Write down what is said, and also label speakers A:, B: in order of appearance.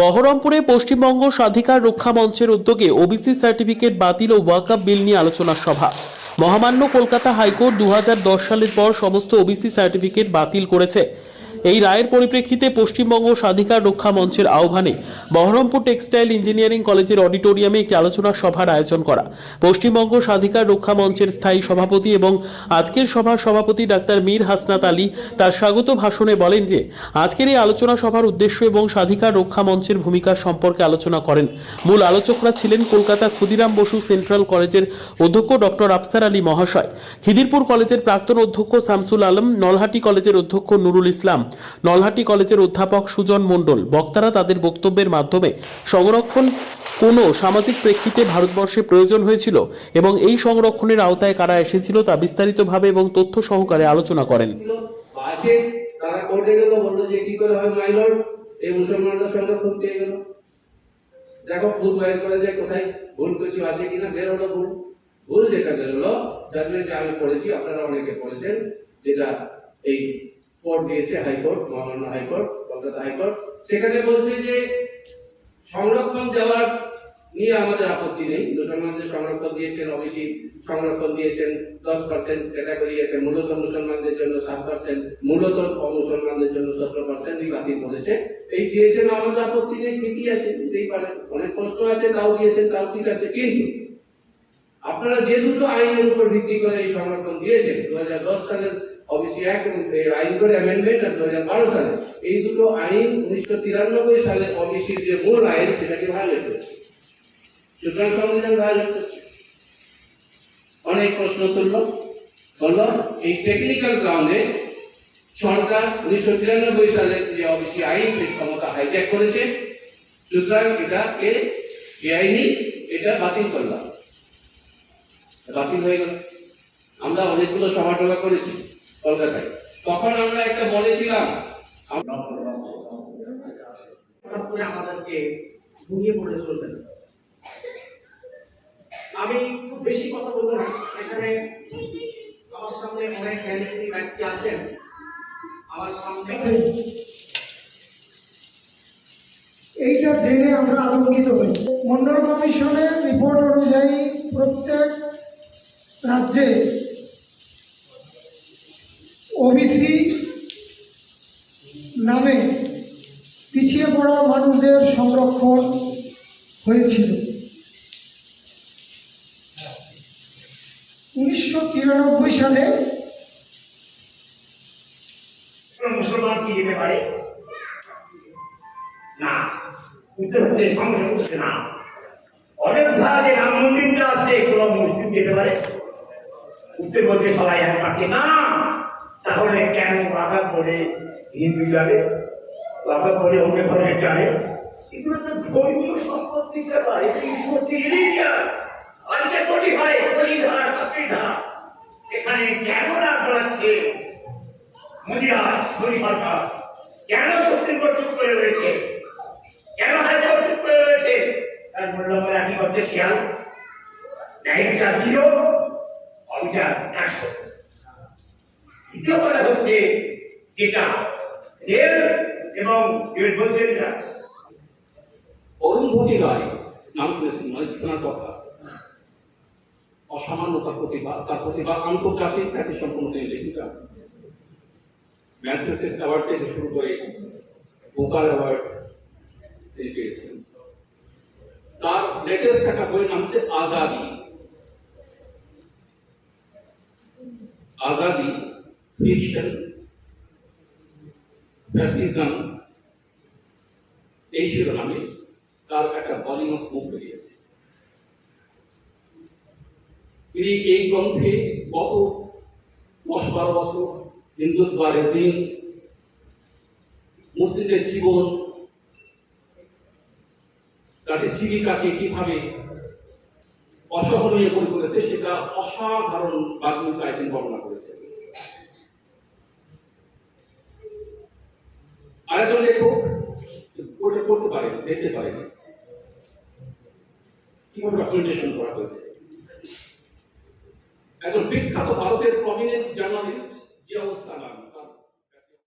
A: বহরমপুরে পশ্চিমবঙ্গ স্বাধিকার রক্ষা মঞ্চের উদ্যোগে ওবিসি সার্টিফিকেট বাতিল ও ওয়াকআপ বিল নিয়ে আলোচনা সভা। মহামান্য কলকাতা হাইকোর্ট দু হাজার দশ সালের পর সমস্ত ওবিসি সার্টিফিকেট বাতিল করেছে। এই রায়ের পরিপ্রেক্ষিতে পশ্চিমবঙ্গ স্বাধিকার রক্ষা মঞ্চের আহ্বানে বহরমপুর টেক্সটাইল ইঞ্জিনিয়ারিং কলেজের অডিটোরিয়ামে একটি আলোচনা সভার আয়োজন করা। পশ্চিমবঙ্গ স্বাধিকার রক্ষা মঞ্চের স্থায়ী সভাপতি এবং আজকের সভার সভাপতি ডাক্তার মীর হাসনাত আলী তার স্বাগত ভাষণে বলেন যে, আজকের এই আলোচনা সভার উদ্দেশ্য এবং স্বাধিকার রক্ষা মঞ্চের ভূমিকা সম্পর্কে আলোচনা করেন। মূল আলোচকরা ছিলেন কলকাতা ক্ষুদিরাম বসু সেন্ট্রাল কলেজের অধ্যক্ষ ডক্টর আফসার আলী মহাশয়, খিদিরপুর কলেজের প্রাক্তন অধ্যক্ষ শামসুল আলম, নলহাটি কলেজের অধ্যক্ষ নুরুল ইসলাম নলহাটি কলেজের অধ্যাপক সুজন মণ্ডল, বক্তারা তাদের বক্তব্যের মাধ্যমে সংরক্ষণ কোনো সামাজিক প্রেক্ষিতে ভারতবর্ষে প্রয়োজন হয়েছিল এবং এই সংরক্ষণের আওতায় কারা এসেছিল তা বিস্তারিতভাবে এবং তথ্য সহকারে আলোচনা করেন।
B: যে দেখো ভুল বাইর করে যে কোথায়? ভুল কিছু আছে কিনা? বেরোলো ভুল? ভুল যেটা বেরোলো জাজমেন্টে আমি পড়েছি, আপনারা অনেকে পড়েছেন, যেটা এই কোর্ট দিয়েছে হাইকোর্ট মহামান্য হাইকোর্ট কলকাতা হাইকোর্ট সেখানে বলছে যে সংরক্ষণ দেওয়ার নিয়ে আমাদের আপত্তি নেই। মুসলমানদের সংরক্ষণ দিয়েছেন অবশ্যই সংরক্ষণ দিয়েছেন, দশ পার্সেন্ট ক্যাটাগরি আছে মূলত মুসলমানদের জন্য সাত পার্সেন্ট মূলত অমুসলমানদের জন্য সতেরো পার্সেন্ট বাতিল করেছে এই দিয়েছেন, আমাদের আপত্তি নেই, ঠিকই আছে, দিতেই পারেন অনেক প্রশ্ন আছে, তাও দিয়েছেন, তাও ঠিক আছে। কিন্তু আপনারা যে দুটো আইনের উপর ভিত্তি করে এই সংরক্ষণ দিয়েছেন, দু হাজার দশ সালের এক এবং আইন করে অ্যামেন্ডমেন্ট আর দু বারো সালে, এই দুটো আইন উনিশশো তিরানব্বই সালে অবশ্যই যে মূল আইন সেটাকে ভায়োলেট করেছে। সুতরাং সংবিধান ভায়োলেট করছে। অনেক প্রশ্ন তুলল। বলল, এই টেকনিক্যাল গ্রাউন্ডে সরকার উনিশশো তিরানব্বই সালে যে অবশ্যই আইন, সেই ক্ষমতা হাইজ্যাক করেছে। সুতরাং এটাকে বেআইনি, এটা বাতিল করলাম। বাতিল হয়ে গেল। আমরা অনেকগুলো সভা টভা করেছি। কলকাতায়। তখন আমরা একটা বলেছিলাম
C: হঠাৎ করে আমাদেরকে ঘুমিয়ে পড়ে চলবে না আমি খুব বেশি কথা বলব না। এখানে আমার সামনে অনেক জ্ঞানী ব্যক্তি আছেন। আমার সামনে
D: এইটা জেনে আমরা আতঙ্কিত হই। মন্ডল কমিশনের রিপোর্ট অনুযায়ী প্রত্যেক রাজ্যে ওবিসি নামে পিছিয়ে পড়া মানুষদের সংরক্ষণ হয়েছিল। উনিশশো তিরানব্বই সালে
E: মুসলমান কি যেতে পারে? না। উত্তর হচ্ছে অযোধ্যা মন্দিরটা যেতে পারে? সবাই পাকে না। তাহলে কেন বাধা করে হিন্দু যাবে বাধা করে অন্য ধর্মের যাবে এগুলো তো ধর্মীয় ব্যাপার এটা ইস্যু হচ্ছে রিলিজিয়াস আজকে কোটি হয় কোটি ধারা ছাব্বিশ ধারা এখানে কেন না করাচ্ছে মুদিরাজ মোদী সরকার কেন সুপ্রিম কোর্ট চুপ করে রয়েছে? কেন হাইকোর্ট চুপ করে রয়েছে? তার বললাম আমরা একই করতে শিয়াল। ন্যায় বিচার দ্বিতীয় কথা হচ্ছে যেটা রেল এবং বলছেন না
B: অরুন্ধতী রায়, নাম শুনেছেন শোনার কথা। অসামান্য তার প্রতিভা তার প্রতিভা আন্তর্জাতিক খ্যাতি সম্পন্ন তিনি লেখিকা। ম্যানসেসের অ্যাওয়ার্ড থেকে শুরু করে বুকার অ্যাওয়ার্ড তিনি পেয়েছেন। তার লেটেস্ট একটা বইয়ের নাম হচ্ছে আজাদি। ফিকশন ফ্যাসিজম এই শিরোনামে তার একটা ভলিউমাস বুক বেরিয়েছে। তিনি এই গ্রন্থে গত দশ বারো বছর হিন্দুত্ব রেজিম, মুসলিমদের জীবন, তাদের জীবিকাকে কীভাবে অসহনীয় করে তুলেছে, সেটা অসাধারণ বাগ্মিতায় তিনি বর্ণনা করেছে আরেকজন লেখক ওটা করতে পারে, দেখতে পারে। কীভাবে ডকুমেন্টেশন করা হয়েছে? একজন বিখ্যাত ভারতের প্রমিনেন্ট জার্নালিস্ট জিয়াউল সালাম।